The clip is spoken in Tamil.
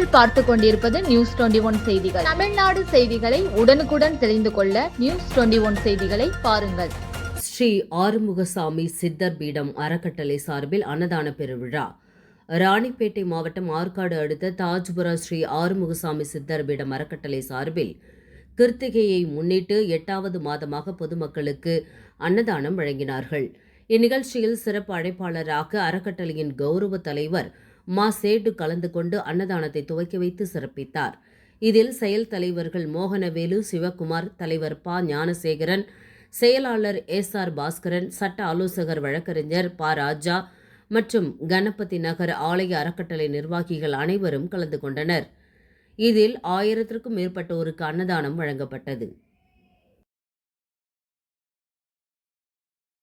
நீங்கள் பார்த்து கொண்டிருப்பது நியூஸ் டுவெண்டி ஒன் செய்திகள். தமிழ்நாடு செய்திகளை உடனுக்குடன் தெரிந்து கொள்ள நியூஸ் டுவெண்டி ஒன் செய்திகளை பாருங்கள். ஸ்ரீ ஆறுமுகசாமி சித்தர் பீடம் அறக்கட்டளை சார்பில் அன்னதான பெருவிழா. ராணிப்பேட்டை மாவட்டம் ஆற்காடு அடுத்த தாஜ்புரா ஸ்ரீ ஆறுமுகசாமி சித்தர் பீடம் அறக்கட்டளை சார்பில் கிருத்திகையை முன்னிட்டு எட்டாவது மாதமாக பொதுமக்களுக்கு அன்னதானம் வழங்கினார்கள். இந்நிகழ்ச்சியில் சிறப்பு அழைப்பாளராக அறக்கட்டளையின் கௌரவ தலைவர் மா சேட்டு கலந்து கொண்டு அன்னதானத்தை துவக்கி வைத்து சிறப்பித்தார். இதில் செயல் தலைவர்கள் மோகனவேலு சிவகுமார் தலைவர் ப. ஞானசேகரன் செயலாளர் எஸ் ஆர் பாஸ்கரன் சட்ட ஆலோசகர் வழக்கறிஞர் ப. ராஜா மற்றும் கணபதி நகர் ஆலய அறக்கட்டளை நிர்வாகிகள் அனைவரும் கலந்து கொண்டனர். இதில் ஆயிரத்திற்கும் மேற்பட்டோருக்கு அன்னதானம் வழங்கப்பட்டது.